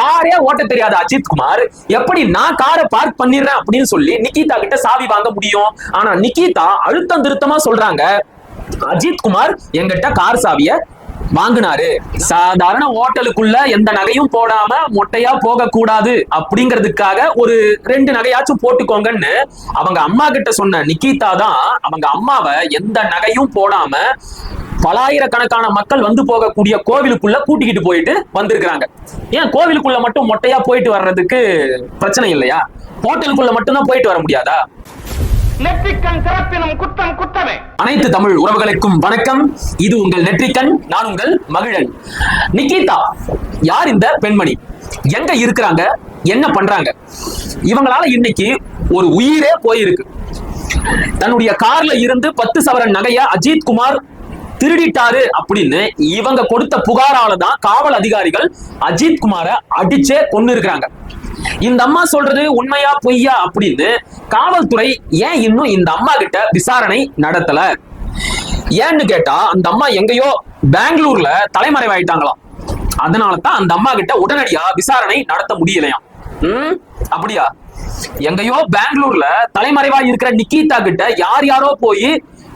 காரே ஓட்ட தெரியாத அஜித் குமார். எப்படி நான் காரை பார்க் பண்ணிடுறேன் அப்படின்னு சொல்லி நிக்கிதா கிட்ட சாவி வாங்க முடியும்? ஆனா நிக்கிதா அழுத்தம் திருத்தமா சொல்றாங்க அஜித் குமார் எங்கிட்ட கார் சாவிய வாங்கினாரு. சாதாரண ஹோட்டலுக்குள்ள எந்த நகையும் போடாம மொட்டையா போக கூடாது அப்படிங்கிறதுக்காக ஒரு ரெண்டு நகையாச்சும் போட்டுக்கோங்கன்னு அவங்க அம்மா கிட்ட சொன்ன நிக்கிதா தான் அவங்க அம்மாவை எந்த நகையும் போடாம பலாயிரக்கணக்கான மக்கள் வந்து போகக்கூடிய கோவிலுக்குள்ள கூட்டிக்கிட்டு போயிட்டு வந்திருக்கிறாங்க. ஏன் கோவிலுக்குள்ள மட்டும் மொட்டையா போயிட்டு வர்றதுக்கு பிரச்சனை இல்லையா? ஹோட்டலுக்குள்ள மட்டும்தான் போயிட்டு வர முடியாதா? நெற்றிக்கண் சிறப்பினும் குற்றம் குற்றமே. அனைத்து தமிழ் உறவுகளுக்கும் வணக்கம். இது உங்கள் நெற்றிக்கண் நான் உங்கள் மகிழன். நிக்கிதா யார் இந்த பெண்மணி? எங்க இருக்கிறாங்க? என்ன பண்றாங்க? இவங்களால இன்னைக்கு ஒரு உயிரே போயிருக்கு. தன்னுடைய கார்ல இருந்து பத்து சவரன் நகைய அஜித் குமார் திருடிட்டாரு அப்படின்னு இவங்க கொடுத்த புகாரால தான் காவல் அதிகாரிகள் அஜித் குமாரை அடிச்சே கொண்டு இருக்கிறாங்க இந்த அம்மா சொல்றது உண்மையா பொய்யா அப்படின்னு காவல்துறை ஏன் இன்னும் இந்த அம்மா கிட்ட விசாரணை நடத்தல? ஏன்னு கேட்டா அந்த அம்மா எங்கேயோ பெங்களூர்ல தலைமறைவாயிட்டாங்களாம். அதனால தான் அந்த அம்மா கிட்ட உடனடியா விசாரணை நடத்த முடியலையாம். ம்? அப்படியா? எங்கேயோ பெங்களூர்ல தலைமறைவா இருக்கிற நிக்கிதா கிட்ட யார் யாரோ போய்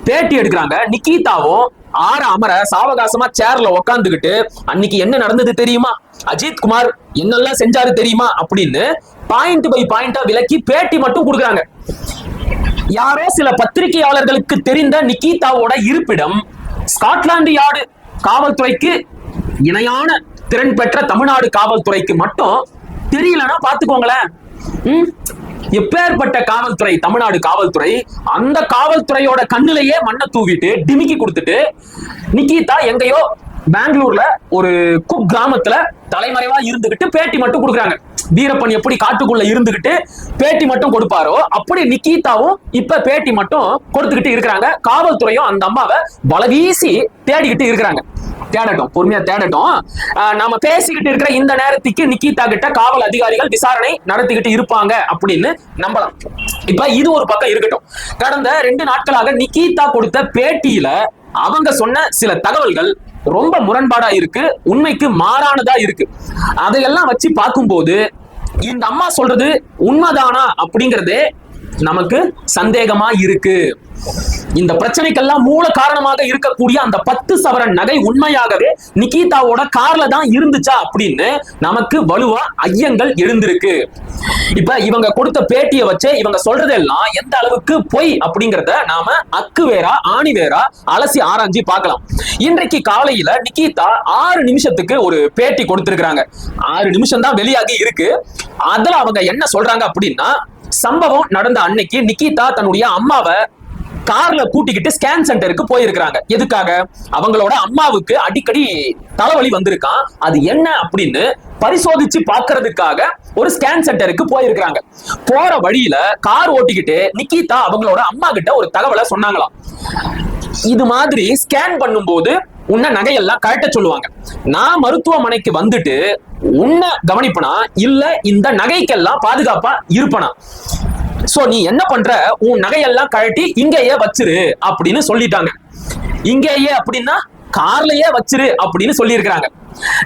பேட்டி எடுக்கிறாங்க. நிக்கிதாவும் ஆற அமர சாவகாசமா சேர்ல உக்காந்துக்கிட்டு அன்னைக்கு என்ன நடந்தது தெரியுமா? அஜித் குமார் என்னெல்லாம் செஞ்சாரு தெரியுமா? அப்படின்னு பாயிண்ட் பை பாயிண்டா விலக்கி பேட்டி மட்டும் கொடுக்குறாங்க. யாரோ சில பத்திரிகையாளர்களுக்கு தெரிந்த நிக்கிதாவோட இருப்பிடம் ஸ்காட்லாந்து யார்டு காவல்துறைக்கு இணையான திறன் பெற்ற தமிழ்நாடு காவல்துறைக்கு மட்டும் தெரியலன்னா பாத்துக்கோங்களேன் எப்பேற்பட்ட காவல்துறை தமிழ்நாடு காவல்துறை அந்த காவல்துறையோட கண்ணிலேயே மண்ணை தூவிட்டு டிமிக்கி கொடுத்துட்டு நிக்கிதா எங்கேயோ பெங்களூர்ல ஒரு குக் கிராமத்துல தலைமறைவா இருந்துகிட்டு பேட்டி மட்டும் கொடுக்குறாங்க. வீரப்பன் எப்படி காட்டுக்குள்ள இருந்துகிட்டு பேட்டி மட்டும் கொடுப்பாரோ அப்படி நிக்கிதாவும் இப்ப பேட்டி மட்டும் கொடுத்துக்கிட்டு இருக்கிறாங்க. காவல்துறையும் அந்த அம்மாவை வலவீசி தேடிக்கிட்டு இருக்கிறாங்க. தேடட்டும் பொறுமையா தேடட்டும். ஆஹ் நாம பேசிக்கிட்டு இருக்கிற இந்த நேரத்துக்கு நிக்கிதா கிட்ட காவல் அதிகாரிகள் விசாரணை நடத்திக்கிட்டு இருப்பாங்க அப்படின்னு நம்பலாம். இப்ப இது ஒரு பக்கம் இருக்கட்டும். கடந்த ரெண்டு நாட்களாக நிக்கிதா கொடுத்த பேட்டியில அவங்க சொன்ன சில தகவல்கள் ரொம்ப முரண்பாடா இருக்கு உண்மைக்கு மாறானதா இருக்கு. அதையெல்லாம் வச்சு பார்க்கும்போது இந்த அம்மா சொல்றது உண்மைதானா அப்படிங்கறதே நமக்கு சந்தேகமா இருக்கு. இந்த பிரச்சனைக்கெல்லாம் மூல காரணமாக இருக்கக்கூடிய அந்த பத்து சவரன் நகை உண்மையாகவே நிகிதாவோட கார்ல தான் இருந்துச்சா அப்படின்னு நமக்கு வலுவா ஐயங்கள் எழுந்திருக்கு. இப்ப இவங்க கொடுத்த பேட்டியை வச்சு இவங்க சொல்றதெல்லாம் எந்த அளவுக்கு பொய் அப்படிங்கறத நாம அக்கு வேறா ஆணி வேறா அலசி ஆராய்ஞ்சி பார்க்கலாம். இன்றைக்கு காலையில நிகிதா ஆறு நிமிஷத்துக்கு ஒரு பேட்டி கொடுத்திருக்கிறாங்க. ஆறு நிமிஷம் தான் வெளியாகி இருக்கு. அதுல அவங்க என்ன சொல்றாங்க அப்படின்னா சம்பவம் நடந்த அன்னைக்கு நிக்கிதா தன்னுடைய அம்மாவை கார்ல கூட்டிக்கிட்டு ஸ்கேன் சென்டருக்கு போயிருக்கிறாங்க. எதுக்காக? அவங்களோட அம்மாவுக்கு அடிக்கடி தலைவலி வந்திருக்கான். அது என்ன அப்படின்னு பரிசோதிச்சு பாக்குறதுக்காக ஒரு ஸ்கேன் சென்டருக்கு போயிருக்கிறாங்க. போற வழியில கார் ஓட்டிக்கிட்டு நிக்கிதா அவங்களோட அம்மா கிட்ட ஒரு தகவலை சொன்னாங்களாம். இது மாதிரி ஸ்கேன் பண்ணும்போது உன்னை நகையெல்லாம் கழட்ட சொல்லுவாங்க. நான் மருத்துவமனைக்கு வந்துட்டு உன்னை கவனிப்பனா? இல்ல இந்த நகைக்கெல்லாம் பாதுகாப்பா இருப்பனா? சோ நீ என்ன பண்ற? உன் நகையெல்லாம் கழட்டி இங்கேயே வச்சிரு அப்படின்னு சொல்லிட்டாங்க. இங்கேயே அப்படின்னா கார்லயே வச்சிரு அப்படின்னு சொல்லியிருக்கிறாங்க.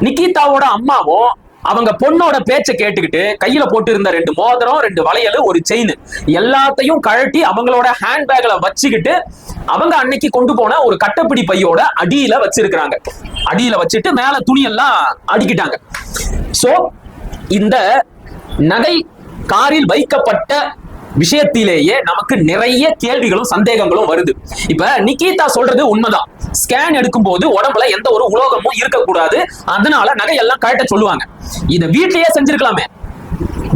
நிக்கிதாவோட அம்மாவும் அவங்க பொண்ணோட பேச்சை கேட்டுக்கிட்டு கையில போட்டு இருந்த ரெண்டு மோதிரம் ரெண்டு வளையல் ஒரு செயின் எல்லாத்தையும் கழட்டி அவங்களோட ஹேண்ட்பேக்ல வச்சுக்கிட்டு அவங்க அன்னைக்கு கொண்டு போன ஒரு கட்டப்பிடி பையோட அடியில வச்சிருக்கிறாங்க. அடியில வச்சுட்டு மேல துணியெல்லாம் அடிக்கிட்டாங்க. சோ இந்த நகை காரில் வைக்கப்பட்ட விஷயத்திலேயே நமக்கு நிறைய கேள்விகளும் சந்தேகங்களும் வருது. இப்ப நிக்கிதா சொல்றது உண்மைதான். ஸ்கேன் எடுக்கும் போது உடம்புல எந்த ஒரு உலோகமும் இருக்கக்கூடாது. அதனால நகையெல்லாம் கழட்ட சொல்லுவாங்க. இதை வீட்லயே செஞ்சிருக்கலாமே.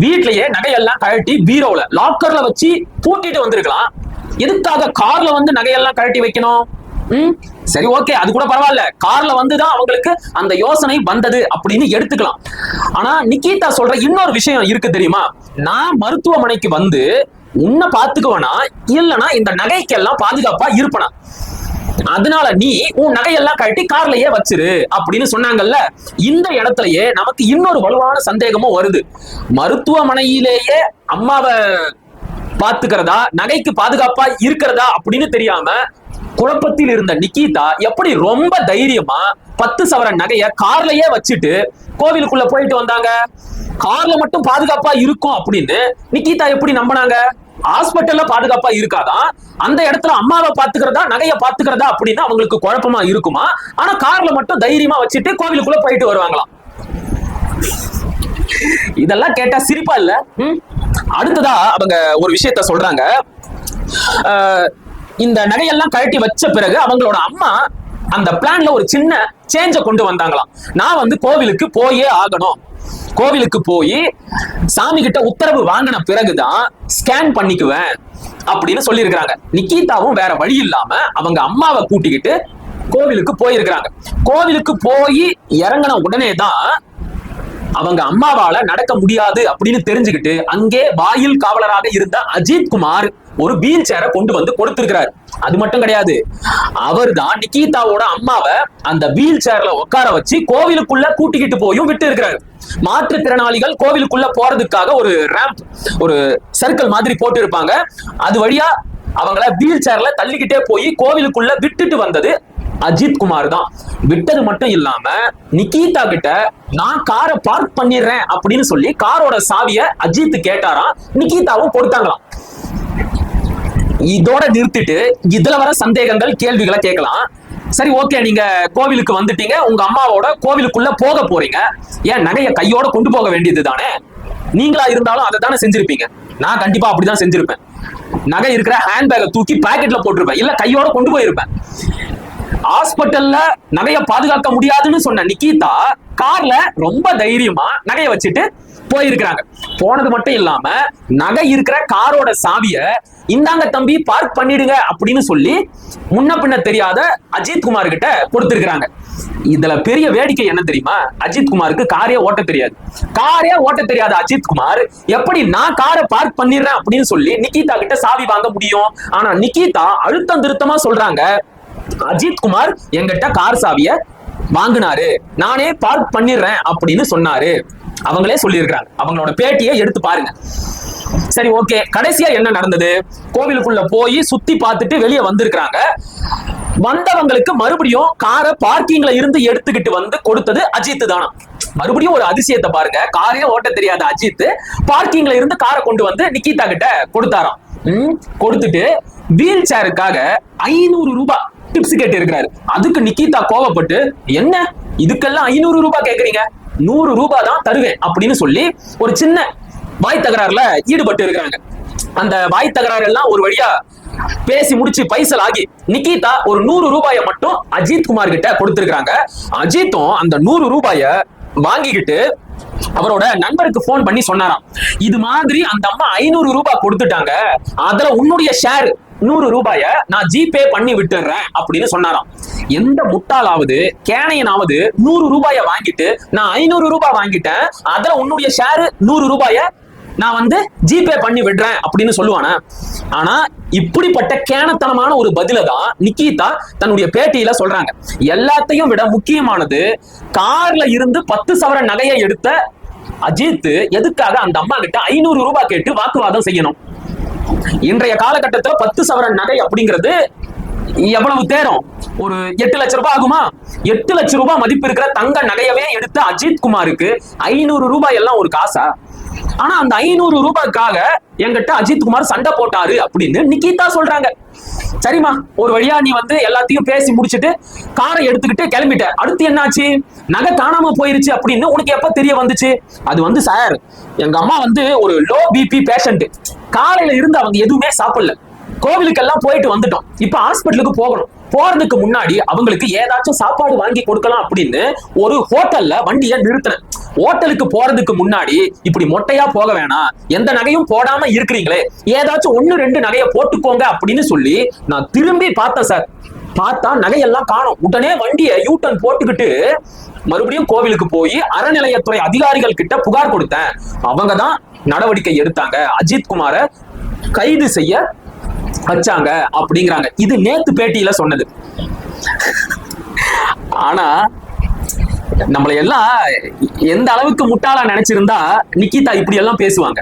வீட்லயே நகையெல்லாம் கழட்டி பீரோல லாக்கர்ல வச்சு பூட்டிட்டு வந்திருக்கலாம். எதுக்காக கார்ல வந்து நகையெல்லாம் கழட்டி வைக்கணும்? ம்? சரி ஓகே அது கூட பரவாயில்ல. கார்ல வந்துதான் அவங்களுக்கு அந்த யோசனை வந்தது அப்படின்னு எடுத்துக்கலாம். ஆனா நிக்கிதா சொல்ற இன்னொரு விஷயம் இருக்கு தெரியுமா? நான் மருத்துவமனைக்கு வந்து உன்னை பாத்துக்குவனா இல்லனா இந்த நகைக்கெல்லாம் பாதுகாப்பா இருப்பனா? அதனால நீ உன் நகையெல்லாம் கழட்டி கார்லயே வச்சிரு அப்படின்னு சொன்னாங்கல்ல? இந்த இடத்துலயே நமக்கு இன்னொரு வலுவான சந்தேகமும் வருது. மருத்துவமனையிலேயே அம்மாவை பாத்துக்கிறதா நகைக்கு பாதுகாப்பா இருக்கிறதா அப்படின்னு தெரியாம குழப்பத்தில் இருந்த நிக்கிதா எப்படி ரொம்ப தைரியமா பத்து சவரன் நகைய கார்லயே வச்சுட்டு கோவிலுக்குள்ள போயிட்டு வந்தாங்க? கார்ல மட்டும் பாதுகாப்பா இருக்கும் அப்படின்னு நிக்கிதா எப்படி நம்பினாங்க? ஹாஸ்பிட்டல்ல பாதுகாப்பா இருக்காதான் அந்த இடத்துல அம்மாவை பாத்துக்கிறதா நகைய பாத்துக்கிறதா அப்படின்னு அவங்களுக்கு குழப்பமா இருக்குமா? ஆனா கார்ல மட்டும் தைரியமா வச்சுட்டு கோவிலுக்குள்ள போயிட்டு வருவாங்களாம். இதெல்லாம் கேட்டா சிரிப்பா இல்ல? அடுத்ததா அவங்க ஒரு விஷயத்த சொல்றாங்க. இந்த நகையெல்லாம் கழட்டி வச்ச பிறகு அவங்களோட அம்மா அந்த பிளான்ல ஒரு சின்ன சேஞ்ச கொண்டு வந்தாங்களாம். நான் வந்து கோவிலுக்கு போயே ஆகணும். கோவிலுக்கு போய் சாமி கிட்ட உத்தரவு வாங்கின பிறகுதான் ஸ்கேன் பண்ணிக்குவேன் அப்படின்னு சொல்லியிருக்கிறாங்க. நிக்கிதாவும் வேற வழி இல்லாம அவங்க அம்மாவை கூட்டிக்கிட்டு கோவிலுக்கு போயிருக்கிறாங்க. கோவிலுக்கு போய் இறங்கின உடனே தான் அவங்க அம்மாவால நடக்க முடியாது அப்படின்னு தெரிஞ்சுக்கிட்டு அங்கே வாயில் காவலராக இருந்த அஜித் குமார் ஒரு வீல் சேரை கொண்டு வந்து கொடுத்திருக்கிறார். அது மட்டும் கிடையாது. அவர் தான் நிக்கிதாவோட அம்மாவை அந்த வீல் சேர்ல உட்கார வச்சு கோவிலுக்குள்ள கூட்டிக்கிட்டு போயும் விட்டு இருக்கிறார் மாற்றுத்திறனாளிகள் கோவிலுக்குள்ள போறதுக்காக ஒரு ரேம்ப் ஒரு சர்க்கிள் மாதிரி போட்டு இருப்பாங்க அது வழியா அவங்கள வீல் சேர்ல தள்ளிக்கிட்டே போய் கோவிலுக்குள்ள விட்டுட்டு வந்தது அஜித் குமார் தான். விட்டது மட்டும் இல்லாம நிக்கிதா கிட்ட நான் காரை பார்க் பண்ணிடுறேன் அப்படின்னு சொல்லி காரோட சாவிய அஜித் கேட்டாராம். நிக்கிதாவும் கொடுத்தாங்களாம் இதோட நிறுத்திட்டு இதுல வர சந்தேகங்கள் கேள்விகளை கேட்கலாம். சரி ஓகே நீங்க கோவிலுக்கு வந்துட்டீங்க. உங்க அம்மாவோட கோவிலுக்குள்ள போக போறீங்க. ஏன் நகைய கையோட கொண்டு போக வேண்டியது தானே? நீங்களா இருந்தாலும் அதை தானே செஞ்சிருப்பீங்க. நான் கண்டிப்பா அப்படிதான் செஞ்சிருப்பேன். நகை இருக்கிற ஹேண்ட்பேக்கை தூக்கி பாக்கெட்ல போட்டிருப்பேன். இல்ல கையோட கொண்டு போயிருப்பேன். ஹாஸ்பிட்டல்ல நகைய பாதுகாக்க முடியாதுன்னு சொன்ன நிக்கிதா கார்ல ரொம்ப தைரியமா நகைய வச்சுட்டு போயிருக்கிறாங்க. போனது மட்டும் இல்லாம நகை இருக்கிற காரோட சாவிய இந்தாங்க தம்பி பார்க் பண்ணிடுங்க அப்படின்னு சொல்லி முன்ன பின்ன தெரியாத அஜித் குமார் கிட்ட கொடுத்திருக்கிறாங்க. இதுல பெரிய வேடிக்கை என்ன தெரியுமா? அஜித் குமாருக்கு காரே ஓட்ட தெரியாது. காரே ஓட்ட தெரியாத அஜித் குமார் எப்படி நான் காரை பார்க் பண்ணிடுறேன் அப்படின்னு சொல்லி நிக்கிதா கிட்ட சாவி வாங்க முடியும். ஆனா நிக்கிதா அழுத்தம் திருத்தமா சொல்றாங்க. அஜித் குமார் எங்கிட்ட கார் சாவிய வாங்கினாரு. நானே பார்க் பண்ணிடுறேன் அப்படின்னு சொன்னாரு. அவங்களே சொல்லியிருக்கிறாங்க. அவங்களோட பேட்டியை எடுத்து பாருங்க. சரி ஓகே கடைசியா என்ன நடந்தது? கோவிலுக்குள்ள போய் சுத்தி பார்த்துட்டு வெளியே வந்திருக்கிறாங்க. வந்தவங்களுக்கு மறுபடியும் காரை பார்க்கிங்ல இருந்து எடுத்துக்கிட்டு வந்து கொடுத்தது அஜித் தானா? மறுபடியும் ஒரு அதிசயத்தை பாருங்க. காரே ஓட்ட தெரியாத அஜித் பார்க்கிங்ல இருந்து காரை கொண்டு வந்து நிக்கிதா கிட்ட கொடுத்தாராம். கொடுத்துட்டு வீல் சேருக்காக ஐநூறு ரூபாய் டிப்ஸ் கேட்டு இருக்கிறாரு அதுக்கு நிக்கிதா கோவப்பட்டு என்ன? இதுக்கெல்லாம் ஐநூறு ரூபாய் கேக்குறீங்க? நூறு ரூபாய் தான் தருவேன் அப்படின்னு சொல்லி ஒரு சின்ன வாய் தகராறுல ஈடுபட்டு இருக்கிறாங்க. அந்த வாய் தகராறு எல்லாம் ஒரு வழியா பேசி முடிச்சு பைசல் ஆகி நிக்கிதா ஒரு நூறு ரூபாயை மட்டும் அஜித் குமார் கிட்ட கொடுத்திருக்காங்க அஜித்தும் அந்த நூறு ரூபாய வாங்கிக்கிட்டு அவரோட நண்பருக்கு போன் பண்ணி சொன்னாராம். இது மாதிரி அந்த அம்மா ஐநூறு ரூபாய் கொடுத்துட்டாங்க. அதுல உன்னுடைய ஷேர் நூறு ரூபாய நான் ஜிபே பண்ணி விட்டுறேன் அப்படின்னு சொன்னாராம். எந்த முட்டாளாவது கேனையனாவது நூறு ரூபாய வாங்கிட்டு நான் ஐநூறு ரூபாய் வாங்கிட்டேன். அதுல உன்னுடைய ஷேர் நூறு ரூபாய நான் வந்து ஜிபே பண்ணி விடுறேன் அப்படின்னு சொல்லுவானே? ஆனா இப்படிப்பட்ட கேனத்தனமான ஒரு பதில தான் நிக்கிதா தன்னுடைய பேட்டியில சொல்றாங்க. எல்லாத்தையும் விட முக்கியமானது கார்ல இருந்து பத்து சவர நகையை எடுத்த அஜித் எதுக்காக அந்த அம்மா கிட்ட ஐநூறு ரூபாய் கேட்டு வாக்குவாதம் செய்யணும்? இன்றைய காலகட்டத்துல பத்து சவரன் நகை அப்படிங்கிறது எவ்வளவு தேரும்? ஒரு எட்டு லட்ச ரூபாய் ஆகுமா? எட்டு லட்ச ரூபாய் மதிப்பு இருக்கிற தங்க நகையவே எடுத்த அஜித் குமாருக்கு ஐநூறு ரூபாய் எல்லாம் ஒரு காசா? ஆனா அந்த ஐநூறு ரூபாய்க்காக என்கிட்ட அஜித் குமார் சண்டை போட்டாரு அப்படின்னு நிக்கிதா சொல்றாங்க. சரிம்மா ஒரு வழியா நீ வந்து எல்லாத்தையும் பேசி முடிச்சிட்டு காரை எடுத்துக்கிட்டு கிளம்பிட்ட. அடுத்து என்னாச்சு? நகை காணாம போயிருச்சு அப்படின்னு உனக்கு எப்ப தெரிய வந்துச்சு? அது வந்து சார் எங்க அம்மா வந்து ஒரு லோ பிபி பேஷண்ட் காலையில இருந்து அவங்க எதுவுமே சாப்பிடல. கோவிலுக்கெல்லாம் போயிட்டு வந்துட்டோம். இப்ப ஹாஸ்பிட்டலுக்கு போகணும். போறதுக்கு முன்னாடி அவங்களுக்கு ஏதாச்சும் சாப்பாடு வாங்கி கொடுக்கலாம் அப்படின்னு ஒரு ஹோட்டல்ல வண்டியை நிறுத்தினேன். ஹோட்டலுக்கு போறதுக்கு முன்னாடி இப்படி மொட்டையா போக வேணாம். எந்த நகையும் போடாம இருக்கிறீங்களே. ஏதாச்சும் ஒண்ணு ரெண்டு நகையை போட்டுக்கோங்க அப்படின்னு சொல்லி நான் திரும்பி பார்த்தேன் சார். பார்த்தா நகையெல்லாம் காணும். உடனே வண்டியை யூ டர்ன் போட்டுக்கிட்டு மறுபடியும் கோவிலுக்கு போய் அறநிலையத்துறை அதிகாரிகள் கிட்ட புகார் கொடுத்தேன். அவங்க தான் நடவடிக்கை எடுத்தாங்க. அஜித் குமாரை கைது செய்ய வச்சாங்க அப்படிங்கிறாங்க. இது நேத்து பேட்டியில சொன்னது. ஆனா நம்மளை எல்லாம் எந்த அளவுக்கு முட்டாளா நினைச்சிருந்தா நிக்கிதா இப்படி எல்லாம் பேசுவாங்க.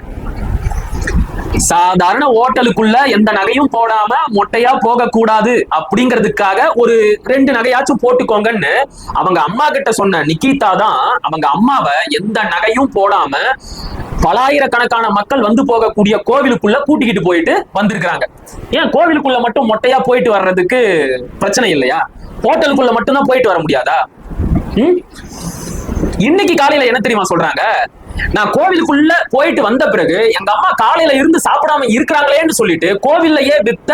சாதாரண ஹோட்டலுக்குள்ள எந்த நகையும் போடாம மொட்டையா போக கூடாது அப்படிங்கிறதுக்காக ஒரு ரெண்டு நகையாச்சும் போட்டுக்கோங்கன்னு அவங்க அம்மா கிட்ட சொன்ன நிக்கிதா தான் அவங்க அம்மாவை எந்த நகையும் போடாம பலாயிரக்கணக்கான மக்கள் வந்து போகக்கூடிய கோவிலுக்குள்ள கூட்டிக்கிட்டு போயிட்டு வந்திருக்கிறாங்க. ஏன்? கோவிலுக்குள்ள மட்டும் மொட்டையா போயிட்டு வர்றதுக்கு பிரச்சனை இல்லையா? ஹோட்டலுக்குள்ள மட்டும்தான் போயிட்டு வர முடியாதா? இன்னைக்கு காலையில என்ன தெரியுமா சொல்றாங்க? நான் கோவிலுக்குள்ள போயிட்டு வந்த பிறகு எங்க அம்மா காலையில இருந்து சாப்பிடாம இருக்கிறாங்களேன்னு சொல்லிட்டு கோவில்லையே வித்த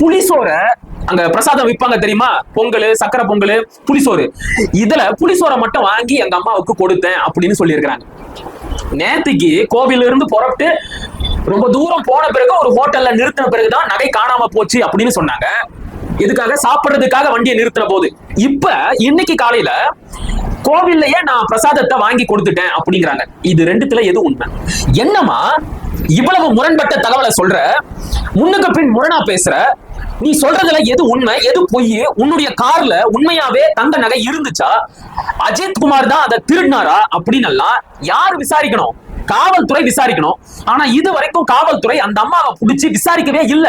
புளிசோரை அங்க பிரசாதம் விற்பாங்க தெரியுமா? பொங்கல் சக்கரை பொங்கல் புளிசோறு இதுல புளிசோரை மட்டும் வாங்கி எங்க அம்மாவுக்கு கொடுத்தேன் அப்படின்னு சொல்லியிருக்கிறாங்க. நேத்துக்கு கோவில இருந்து புறப்பட்டு ரொம்ப தூரம் போன பிறகு ஒரு ஹோட்டல்ல நிறுத்தின பிறகுதான் நகை காணாம போச்சு அப்படின்னு சொன்னாங்க. இதுக்காக சாப்பிடுறதுக்காக வண்டியை நிறுத்தின போது. இப்ப இன்னைக்கு காலையில கோவில்லையே நான் பிரசாதத்தை வாங்கி கொடுத்துட்டேன் அப்படிங்கிறாங்க. இது ரெண்டுத்துல எது உண்மை? என்னமா இவ்வளவு முரண்பட்ட தகவலை சொல்ற? முன்னுக்கு பின் முரணா பேசுற நீ சொல்றதுல எது உண்மை? எது பொய்? உன்னுடைய கார்ல உண்மையாவே தங்க நகை இருந்துச்சா? அஜித் குமார் தான் அதை திருடினாரா அப்படின்னு எல்லாம் யார் விசாரிக்கணும்? காவல்துறை விசாரிக்கணும். ஆனா இது வரைக்கும் காவல்துறை அந்த அம்மாவை புடிச்சு விசாரிக்கவே இல்ல.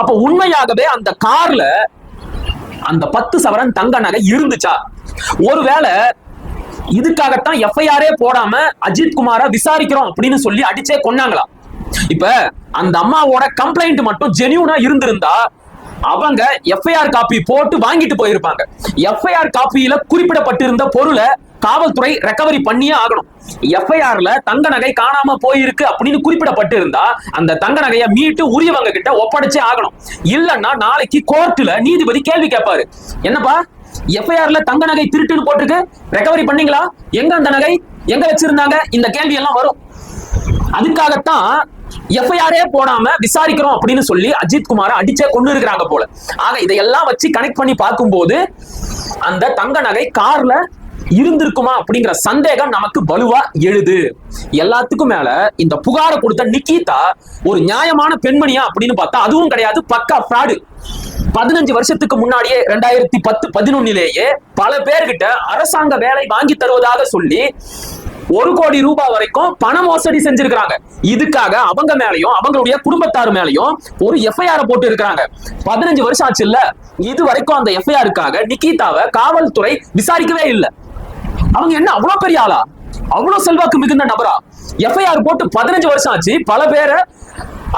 அப்ப உண்மையாகவே அந்த கார்ல அந்த பத்து சவரன் தங்க நகை இருந்துச்சா? ஒருவேளை இதுக்காகத்தான் எஃப்ஐஆரே போடாம அஜித் குமார விசாரிக்கிறோம் அப்படின்னு சொல்லி அடிச்சே கொன்னாங்களா இப்ப அந்த அம்மாவோட கம்ப்ளைண்ட் மட்டும் ஜெனியூனா இருந்திருந்தா அவங்க எஃப்ஐஆர் காப்பி போட்டு வாங்கிட்டு போயிருப்பாங்க. எஃப்ஐஆர் காப்பியில குறிப்பிடப்பட்டிருந்த பொருளை காவல்துறை ரெக்கவரி பண்ணியே ஆகணும். எஃப்ஐஆர்ல தங்க நகை காணாம போயிருக்கு அப்படின்னு குறிப்பிடப்பட்டு இருந்தா அந்த தங்க நகையை மீட்டு உரியவங்க கிட்ட ஒப்படைச்சே ஆகணும். இல்லைன்னா நாளைக்கு கோர்ட்ல நீதிபதி கேள்வி கேட்பாரு. என்னப்பா எஃப்ஐஆர்ல தங்க நகை திருட்டுன்னு போட்டிருக்கு? ரெக்கவரி பண்ணீங்களா? எங்க அந்த நகை? எங்க வச்சிருந்தாங்க? இந்த கேள்வி எல்லாம் வரும். அதுக்காகத்தான் எஃப்ஐஆரே போடாம விசாரிக்கிறோம் அப்படின்னு சொல்லி அஜித் குமார் அடிச்சே கொண்டு இருக்கிறாங்க போல. ஆக இதையெல்லாம் வச்சு கனெக்ட் பண்ணி பார்க்கும்போது அந்த தங்க நகை கார்ல இருந்திருக்குமா அப்படிங்கிற சந்தேகம் நமக்கு வலுவா எழுது. எல்லாத்துக்கும் மேல இந்த புகாரை கொடுத்த நிக்கிதா ஒரு நியாயமான பெண்மணியா அப்படின்னு பார்த்தா அதுவும் கிடையாது பக்கா ஃப்ராடு. பதினஞ்சு வருஷத்துக்கு முன்னாடியே ரெண்டாயிரத்தி பத்து பதினொன்னிலேயே பல பேர்கிட்ட அரசாங்க வேலை வாங்கி தருவதாக சொல்லி ஒரு கோடி ரூபாய் வரைக்கும் பண மோசடி செஞ்சிருக்காங்க இதுக்காக அவங்க மேலயும் அவங்களுடைய குடும்பத்தார் மேலயும் ஒரு எஃப்ஐஆர் போட்டு இருக்கிறாங்க பதினஞ்சு வருஷம் ஆச்சு இல்ல. இது வரைக்கும் அந்த எஃப்ஐஆருக்காக நிக்கிதாவை காவல்துறை விசாரிக்கவே இல்லை. அவங்க என்ன அவ்வளவு பெரிய ஆளா? அவ்வளவு செல்வாக்கு மிகுந்த நபரா? எஃப்ஐஆர் போட்டு பதினஞ்சு வருஷம் ஆச்சு. பல பேரை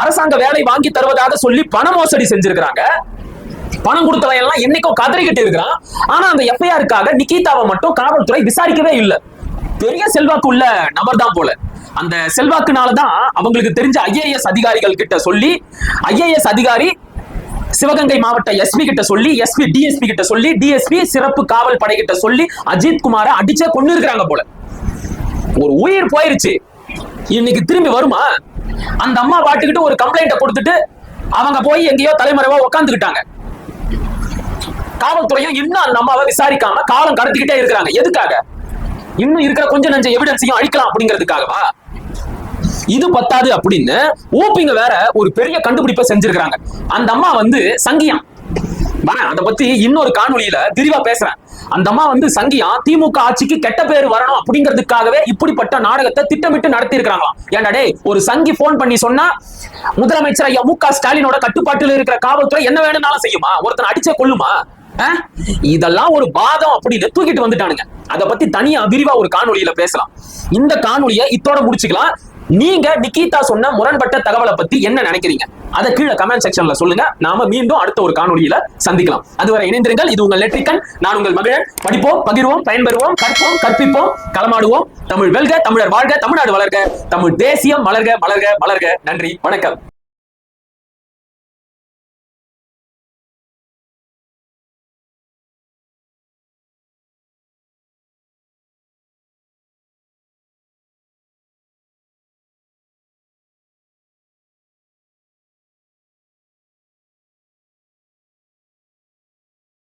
அரசாங்க வேலை வாங்கி தருவதாக சொல்லி பண மோசடி செஞ்சிருக்கிறாங்க. பணம் கொடுத்தவன் எல்லாம் என்னைக்கும் கதறிக்கிட்டு இருக்கிறான். ஆனா அந்த எஃப்ஐஆருக்காக நிக்கிதாவை மட்டும் காவல்துறை விசாரிக்கவே இல்லை. பெரிய செல்வாக்கு உள்ள நபர் தான் போல. அந்த செல்வாக்குனாலதான் அவங்களுக்கு தெரிஞ்ச ஐஏஎஸ் அதிகாரிகள் கிட்ட சொல்லி ஐஏஎஸ் அதிகாரி சிவகங்கை மாவட்ட எஸ்பி கிட்ட சொல்லி எஸ்பி டிஎஸ்பி கிட்ட சொல்லி டிஎஸ்பி சிறப்பு காவல் படை கிட்ட சொல்லி அஜித் குமார அடிச்சே கொண்டு இருக்கிறாங்க போல. ஒரு உயிர் போயிருச்சு. இன்னைக்கு திரும்பி வருமா? அந்த அம்மா பாட்டுக்கிட்டு ஒரு கம்ப்ளைண்ட கொடுத்துட்டு அவங்க போய் எங்கேயோ தலைமறைவா உட்காந்துக்கிட்டாங்க காவல்துறையும் இன்னும் அந்த அம்மாவை விசாரிக்காம காலம் கடத்திக்கிட்டே இருக்கிறாங்க. எதுக்காக? இன்னும் இருக்கிற கொஞ்ச நஞ்ச எவிடன்ஸையும் அழிக்கலாம் அப்படிங்கிறதுக்காகவா? இது பத்தாது அப்படின்னு ஊப்பிங்க வேற ஒரு பெரிய கண்டுபிடிப்பை செஞ்சிருக்காங்க அந்த அம்மா வந்து சங்கியம் வரேன் அதை பத்தி இன்னொரு காணொலியில விரிவா பேசுறேன். அந்த அம்மா வந்து சங்கியா திமுக ஆட்சிக்கு கெட்ட பேர் வரணும் அப்படிங்கிறதுக்காகவே இப்படிப்பட்ட நாடகத்தை திட்டமிட்டு நடத்தி இருக்கிறாங்களாம் ஏன்டா ஒரு சங்கி போன் பண்ணி சொன்னா முதலமைச்சர் ஐயா மு க ஸ்டாலினோட கட்டுப்பாட்டில் இருக்கிற காவல்துறை என்ன வேணும்னாலும் செய்யுமா? ஒருத்தன் அடிச்சே கொல்லுமா? இதெல்லாம் ஒரு பாதம் அப்படின்னு தூக்கிட்டு வந்துட்டானுங்க. அதை பத்தி தனியா விரிவா ஒரு காணொலியில பேசலாம். இந்த காணொலியை இத்தோட முடிச்சுக்கலாம். நீங்க நிக்கிதா சொன்ன முரண்பட்ட தகவலை பத்தி என்ன நினைக்கிறீங்க? அதை கீழே கமெண்ட் செக்ஷன்ல சொல்லுங்க. நாம மீண்டும் அடுத்த ஒரு காணொலியில சந்திக்கலாம். அதுவரை இணைந்திருங்கள். இது உங்கள் நெற்றிக்கண். நான் உங்கள் மகிழன். படிப்போம் பகிர்வோம் பயன்பெறுவோம் கற்போம் கற்பிப்போம் களமாடுவோம். தமிழ் வெல்க தமிழர் வாழ்க தமிழ்நாடு வளர்க. தமிழ் தேசியம் மலர்க மலர்க மலர்க நன்றி வணக்கம்.